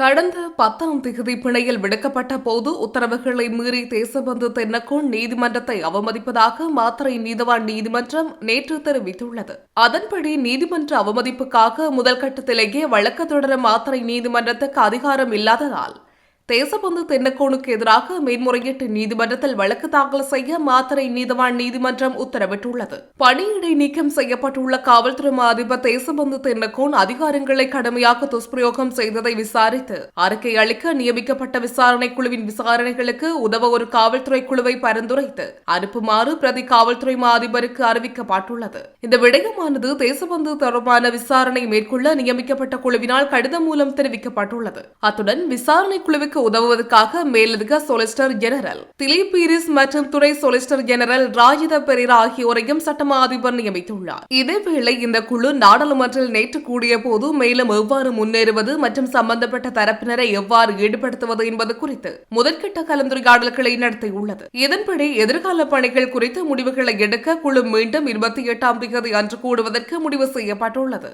கடந்த பத்தாம் தேதி பிணையில் விடுக்கப்பட்ட போது உத்தரவுகளை மீறி தேசபந்து தென்னக்கோள் நீதிமன்றத்தை அவமதிப்பதாக மாத்திரை நீதவான் நீதிமன்றம் நேற்று தெரிவித்துள்ளது. அதன்படி நீதிமன்ற அவமதிப்புக்காக முதல் கட்டத்திலேயே வழக்கு தொடர மாத்திரை நீதிமன்றத்துக்கு அதிகாரம் இல்லாததால் தேசபந்து தென்னக்கோனுக்கு எதிராக மேன்முறையீட்டு நீதிமன்றத்தில் வழக்கு தாக்கல் செய்ய மாத்தறை நீதவான் நீதிமன்றம் உத்தரவிட்டுள்ளது. பணியிடை நீக்கம் செய்யப்பட்டுள்ள காவல்துறை அதிபர் தேசபந்து தென்னக்கோன் அதிகாரங்களை கடுமையாக துஷ்பிரயோகம் செய்ததை விசாரித்து அறிக்கை அளிக்க நியமிக்கப்பட்ட விசாரணை குழுவின் விசாரணைகளுக்கு உதவ ஒரு காவல்துறை குழுவை பரிந்துரைத்து அனுப்புமாறு பிரதி காவல்துறை அதிபருக்கு அறிவிக்கப்பட்டுள்ளது. இந்த விடயமானது தேசபந்து தொடர்பான விசாரணை மேற்கொள்ள நியமிக்கப்பட்ட குழுவினால் கடிதம் மூலம் தெரிவிக்கப்பட்டுள்ளது. அத்துடன் விசாரணை குழுவுக்கு உதவுவதற்காக மேலதிக சொலிசிட்டர் ஜெனரல் திலீப் பீரிஸ் மற்றும் துணை சொலிசிட்டர் ஜெனரல் ராஜித பெரேரா ஆகியோரையும் சட்டமா அதிபர் நியமித்துள்ளார். இதேவேளை இந்த குழு நாடாளுமன்றில் நேற்று கூடிய போது மேலும் எவ்வாறு முன்னேறுவது மற்றும் சம்பந்தப்பட்ட தரப்பினரை எவ்வாறு ஈடுபடுத்துவது என்பது குறித்து முதற்கட்ட கலந்துரையாடல்களை நடத்தியுள்ளது. இதன்படி எதிர்கால பணிகள் குறித்து முடிவுகளை எடுக்க குழு மீண்டும் இருபத்தி எட்டாம் தேதி அன்று கூடுவதற்கு முடிவு செய்யப்பட்டுள்ளது.